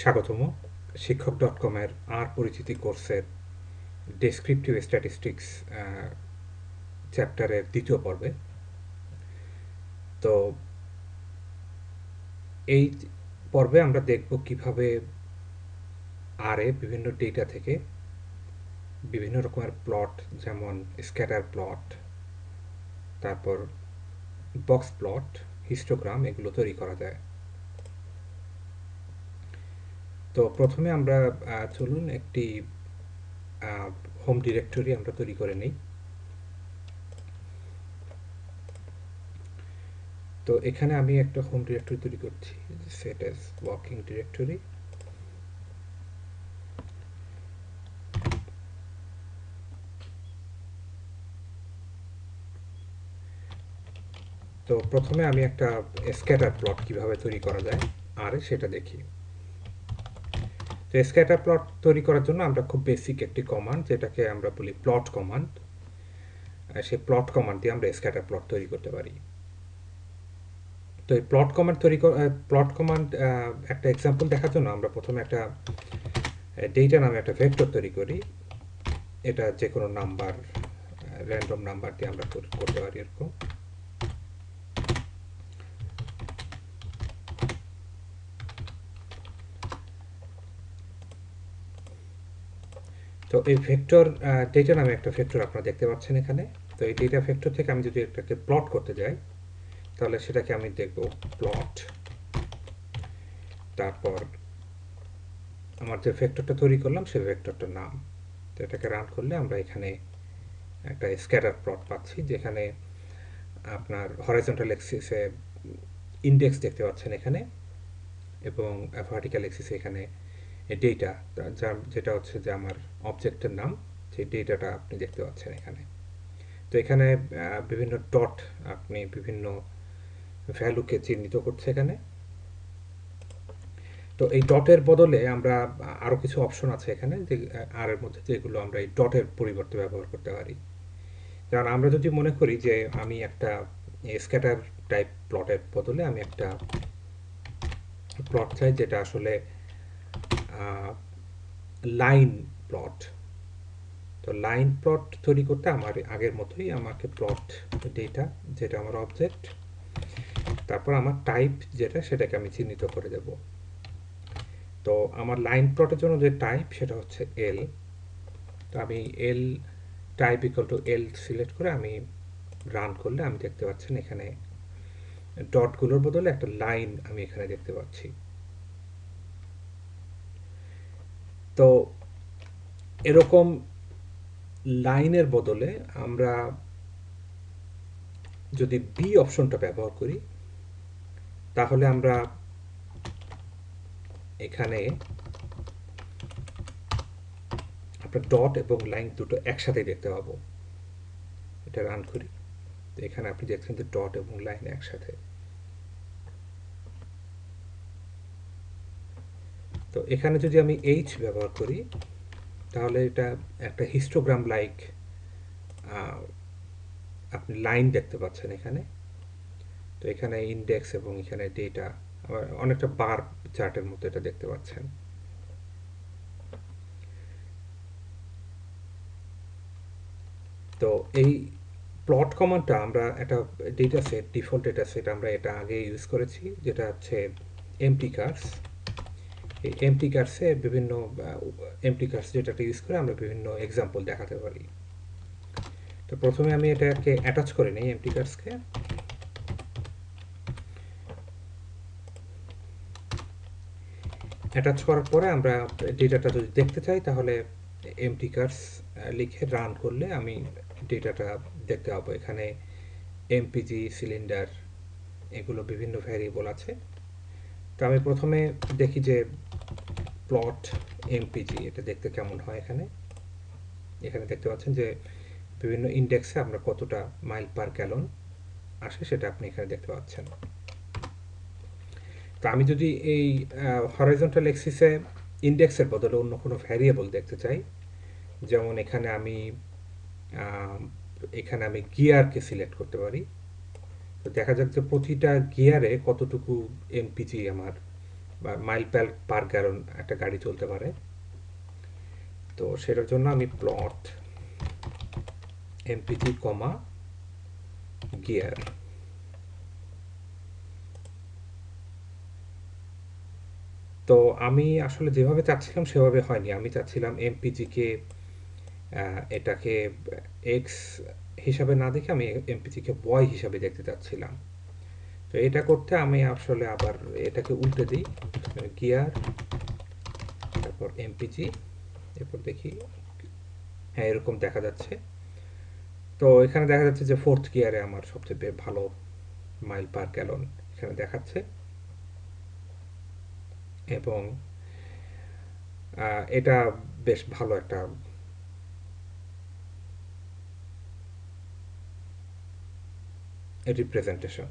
স্বাগতম। শিক্ষক ডট কমের আর পরিচিতি কোর্সের ডেসক্রিপটিভ স্ট্যাটিস্টিক্স চ্যাপ্টারের দ্বিতীয় পর্বে। তো এই পর্বে আমরা দেখব কীভাবে আরে বিভিন্ন ডেটা থেকে বিভিন্ন রকমের প্লট যেমন স্ক্যাটার প্লট তারপর বক্স প্লট হিস্টোগ্রাম এগুলো তৈরি করা যায়। তো প্রথমে আমরা চলুন একটি হোম ডিরেক্টরি আমরা তৈরি করে নিই। তো এখানে আমি একটা হোম ডিরেক্টরি তৈরি করছি সেট এস ওয়ার্কিং ডিরেক্টরি তো প্রথমে আমি একটা স্ক্যাটার প্লট কীভাবে তৈরি করা যায়, আর সেটা দেখি। তো স্ক্যাটার প্লট তৈরি করার জন্য আমরা খুব বেসিক একটি কমান্ড যেটাকে আমরা বলি প্লট কমান্ড সেই প্লট কমান্ড দিয়ে আমরা স্ক্যাটার প্লট তৈরি করতে পারি। তো এই প্লট কমান্ড তৈরি প্লট কমান্ড একটা এক্সাম্পল দেখার জন্য আমরা প্রথমে একটা ডেটা নামে একটা ভেক্টর তৈরি করি। এটা যে কোনো নাম্বার র্যান্ডম নাম্বার দিয়ে আমরা করতে পারি এরকম। এই ভেক্টর ডেটা নামে একটা ভেক্টর আপনারা দেখতে পাচ্ছেন এখানে। তো এই ডেটা ভেক্টর থেকে আমি যদি এটাকে প্লট করতে যাই, তাহলে সেটাকে আমি দেখব প্লট তারপর আমার যে ভেক্টরটা তৈরি করলাম, সেই ভেক্টরটার নাম। তো এটাকে রান করলে আমরা এখানে একটা স্ক্যাটার প্লট পাচ্ছি, যেখানে আপনার হরাইজন্টাল এক্সিসে ইন্ডেক্স দেখতে পাচ্ছেন এখানে, এবং ভার্টিক্যাল এক্সিসে এখানে ডেটা যেটা হচ্ছে যে আমার অবজেক্টের নাম, সেই ডেটাটা আপনি দেখতে পাচ্ছেন এখানে। তো এখানে বিভিন্ন ডট আপনি বিভিন্ন ভ্যালুকে চিহ্নিত করছে এখানে। তো এই ডটের বদলে আমরা আরও কিছু অপশন আছে এখানে, যে আর এর মধ্যে যেগুলো আমরা এই ডটের পরিবর্তে ব্যবহার করতে পারি। কারণ আমরা যদি মনে করি যে আমি একটা স্ক্যাটার টাইপ প্লটের বদলে আমি একটা প্লট চাই যেটা আসলে লাইন প্লট তো লাইন প্লট তৈরি করতে আমার আগের মতোই আমাকে প্লট ডেটা যেটা আমার অবজেক্ট তারপর আমার টাইপ যেটা, সেটাকে আমি চিহ্নিত করে দেব। তো আমার লাইন প্লটের জন্য যে টাইপ সেটা হচ্ছে এল তো আমি L type equal to L select করে আমি রান করলে আমি দেখতে পাচ্ছেন এখানে ডটগুলোর বদলে একটা লাইন আমি এখানে দেখতে পাচ্ছি। তো এরকম লাইনের বদলে আমরা যদি বি অপশনটা ব্যবহার করি, তাহলে আমরা এখানে আপনার ডট এবং লাইন দুটো একসাথে দেখতে পাবো। এটা রান করি। তো এখানে আপনি দেখছেন যে ডট এবং লাইন একসাথে। তো এখানে যদি আমি এইচ ব্যবহার করি, তাহলে এটা একটা হিস্টোগ্রাম লাইক আপনি লাইন দেখতে পাচ্ছেন এখানে। তো এখানে ইন্ডেক্স এবং এখানে ডেটা অনেকটা বার চার্টের মতো এটা দেখতে পাচ্ছেন। তো এই প্লট কমান্ডটা আমরা একটা data set default data set আমরা এটা আগে ইউজ করেছি, যেটা হচ্ছে এমটি কার্স এই এমটি কার্সে বিভিন্ন এমটি কার্স যেটাটা ইউজ করে আমরা বিভিন্ন এক্সাম্পল দেখাতে পারি। তো প্রথমে আমি এটাকে অ্যাটাচ করে নিই এমটি কার্সকে অ্যাটাচ করার পরে আমরা ডেটাটা যদি দেখতে চাই, তাহলে এমটি কার্স লিখে রান করলে আমি ডেটাটা দেখতে পাবো। এখানে এমপিজি সিলিন্ডার এগুলো বিভিন্ন ভ্যারিয়েবল আছে। তো আমি প্রথমে দেখি যে প্লট এমপিজি এটা দেখতে কেমন হয় এখানে? এখানে দেখতে পাচ্ছেন যে বিভিন্ন ইন্ডেক্সে আমরা কতটা মাইল পার ক্যালন আসে সেটা আপনি এখানে দেখতে পাচ্ছেন। তো আমি যদি এই হরাইজন্টাল এক্সিসে ইন্ডেক্সের বদলে অন্য কোনো ভ্যারিয়েবল দেখতে চাই, যেমন এখানে আমি এখানে আমি গিয়ারকে সিলেক্ট করতে পারি। তো দেখা যাক যে প্রতিটা গিয়ারে কতটুকু এমপিজি আমার বা মাইল পার গ্যালন একটা গাড়ি চলতে পারে। তো সেটার জন্য আমি প্লট এমপিজি কমা গিয়ার তো আমি আসলে যেভাবে চাচ্ছিলাম সেভাবে হয়নি। আমি চাচ্ছিলাম এমপিজিকে এটাকে এক্স হিসাবে না দেখে আমি এমপিজিকে ওয়াই হিসাবে দেখতে চাচ্ছিলাম। তো এটা করতে আমি আসলে আবার এটাকে উল্টে দিই গিয়ার তারপর এমপিজি এরপর দেখি হ্যাঁ এরকম দেখা যাচ্ছে। তো এখানে দেখা যাচ্ছে যে ফোর্থ গিয়ারে আমার সবচেয়ে ভালো মাইল পার গ্যালন এখানে দেখাচ্ছে। এবং এটা বেশ ভালো একটা রিপ্রেজেন্টেশন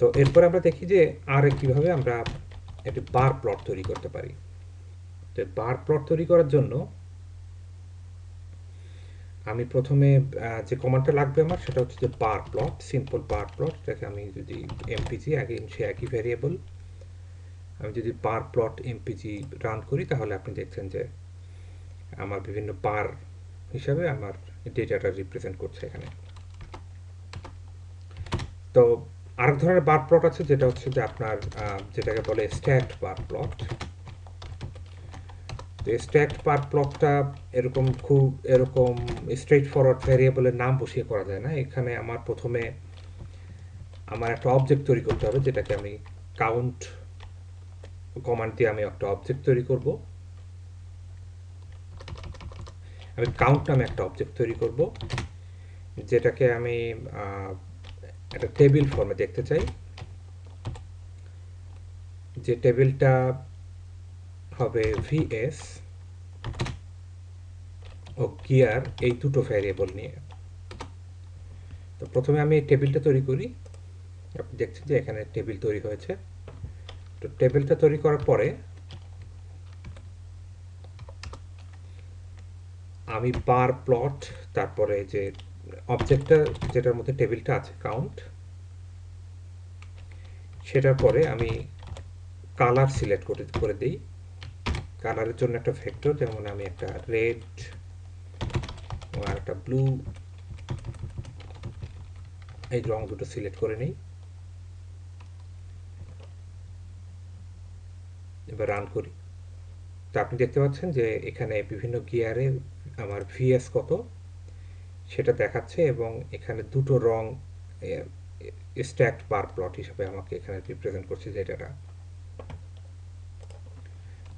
তো এরপর আমরা দেখি যে আর কীভাবে আমরা একটি বার প্লট তৈরি করতে পারি। তো বার প্লট তৈরি করার জন্য আমি প্রথমে যে কমান্ডটা লাগবে আমার সেটা হচ্ছে যে bar plot simple bar plot এটাকে আমি যদি এমপিজি আগে সে একই ভ্যারিয়েবল আমি যদি বার প্লট এমপিজি রান করি তাহলে আপনি দেখছেন যে আমার বিভিন্ন বার হিসাবে আমার ডেটাটা রিপ্রেজেন্ট করছে এখানে। তো আরেক ধরনের বার প্লট আছে যেটা হচ্ছে যে আপনার যেটাকে বলে স্ট্যাক্ট বার প্লট তো স্ট্যাক্ট বার প্লটটা এরকম খুব, এরকম স্ট্রেট ফরওয়ার্ড ভ্যারিয়েবলের নাম বসিয়ে করা যায় না। এখানে আমার প্রথমে আমার একটা অবজেক্ট তৈরি করতে হবে, যেটাকে আমি কাউন্ট কমান্ড দিয়ে আমি একটা অবজেক্ট তৈরি করব। আমি কাউন্ট নামে একটা অবজেক্ট তৈরি করব, যেটাকে আমি একটা টেবিল ফর্মে দেখতে চাই। যে টেবিলটা হবে ভিএস ও গিয়ার এই দুটো ভ্যারিয়েবল নিয়ে। তো প্রথমে আমি এই টেবিলটা তৈরি করি। আপনি দেখছেন যে এখানে টেবিল তৈরি হয়েছে। তো টেবিলটা তৈরি করার পরে আমি বার প্লট তারপরে যে অবজেক্টটা যেটার মধ্যে টেবিলটা আছে কাউন্ট সেটার পরে আমি কালার সিলেক্ট করে করে দিই। কালারের জন্য একটা ফ্যাক্টর যেমন আমি একটা রেড আর একটা ব্লু এই রং দুটো সিলেক্ট করে নিই। এবার রান করি। তো আপনি দেখতে পাচ্ছেন যে এখানে বিভিন্ন গিয়ারে আমার ভিএস কত? সেটা দেখাচ্ছে এবং এখানে দুটো রং স্ট্যাক্ট বার প্লট হিসেবে আমাকে এখানে রিপ্রেজেন্ট করছে যেটা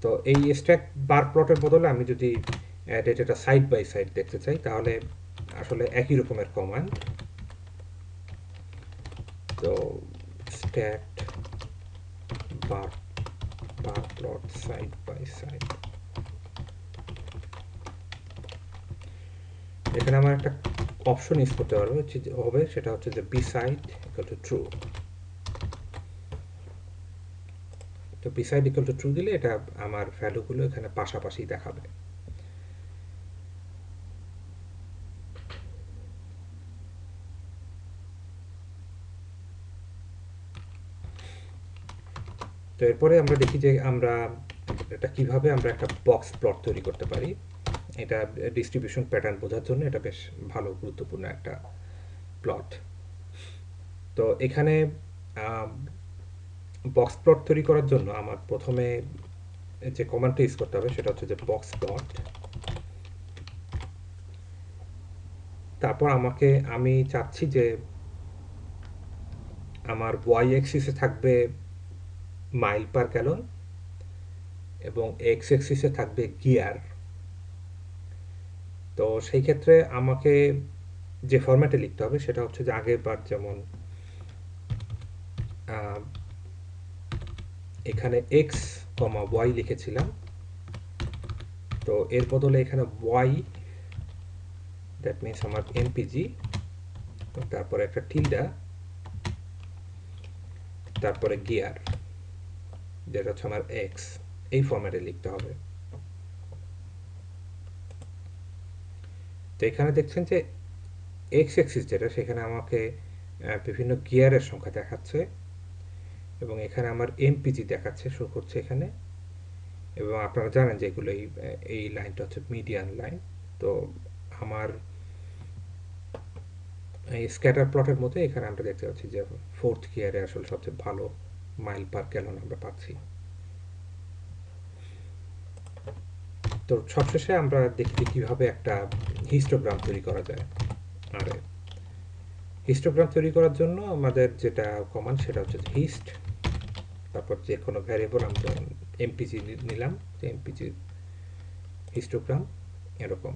তো এই স্ট্যাক বার প্লটের বদলে আমি যদি ডেটাটা সাইড বাই সাইড দেখতে চাই, তাহলে আসলে একই রকমের কমান্ড তো stacked bar bar plot side by side এখানে আমার একটা অপশন ইউজ করতে পারব হবে, সেটা হচ্ছে যে beside equal to true তো beside equal to true দিলে এটা আমার ভ্যালুগুলো এখানে পাশাপাশি দেখাবে। তো এরপরে আমরা দেখি যে আমরা এটা কীভাবে আমরা একটা বক্স প্লট তৈরি করতে পারি। এটা ডিস্ট্রিবিউশন প্যাটার্ন বোঝার জন্য এটা বেশ ভালো, গুরুত্বপূর্ণ একটা প্লট তো এখানে বক্স প্লট তৈরি করার জন্য আমার প্রথমে যে কমান্ডটা ইউজ করতে হবে সেটা হচ্ছে যে বক্স প্লট তারপর আমাকে, আমি চাচ্ছি যে আমার ওয়াই এক্সিসে থাকবে মাইল পার ক্যালন এবং এক্স এক্সিসে থাকবে গিয়ার তো সেই ক্ষেত্রে আমাকে যে ফরম্যাটে লিখতে হবে সেটা হচ্ছে যে আগের বার যেমন এখানে এক্স কমা ওয়াই লিখেছিলাম। তো এর বদলে এখানে ওয়াই দ্যাট মিনস আমার এমপিজি তারপরে একটা টিল্ডা তারপরে গিয়ার যেটা হচ্ছে আমার এক্স এই ফর্ম্যাটে লিখতে হবে। তো এখানে দেখছেন যে এক্স এক্সিস যেটা, সেখানে আমাকে বিভিন্ন গিয়ারের সংখ্যা দেখাচ্ছে এবং এখানে আমার এমপিজি দেখাচ্ছে শো করছে এখানে। এবং আপনারা জানেন যে এগুলো এই এই লাইনটা হচ্ছে মিডিয়ান লাইন তো আমার এই স্ক্যাটার প্লটের মধ্যে এখানে আমরা দেখতে পাচ্ছি যে ফোর্থ গিয়ারে আসলে সবচেয়ে ভালো মাইল পার গ্যালন আমরা পাচ্ছি। তো সবশেষে আমরা দেখি কীভাবে একটা হিস্টোগ্রাম তৈরি করা যায়। আর হিস্টোগ্রাম তৈরি করার জন্য আমাদের যেটা কমান সেটা হচ্ছে হিস্ট তারপর যে কোনো ভ্যারিয়েবল আমরা এমপিজি নিলাম, যে এমপিজি হিস্টোগ্রাম এরকম।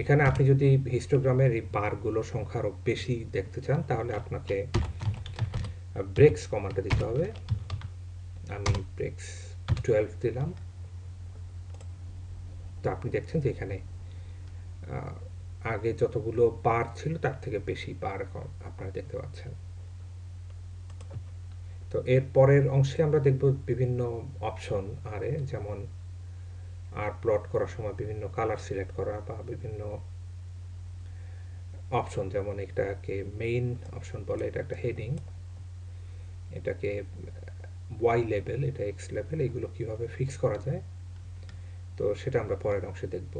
এখানে আপনি যদি হিস্টোগ্রামের এই বারগুলো সংখ্যা আরও বেশি দেখতে চান, তাহলে আপনাকে ব্রেক্স কমান্ডটা দিতে হবে। আমি ব্রেক্স টুয়েলভ দিলাম। তো আপনি দেখছেন যে এখানে আগে যতগুলো বার ছিল তার থেকে বেশি বার এখন আপনারা দেখতে পাচ্ছেন। তো এর পরের অংশে আমরা দেখব বিভিন্ন অপশন আরে, যেমন আর প্লট করার সময় বিভিন্ন কালার সিলেক্ট করা বা বিভিন্ন অপশন, যেমন এটাকে মেইন অপশন বলে, এটা একটা হেডিং এটাকে ওয়াই লেভেল এটা এক্স লেভেল এগুলো কীভাবে ফিক্স করা যায়? তো সেটা আমরা পরের অংশে দেখব।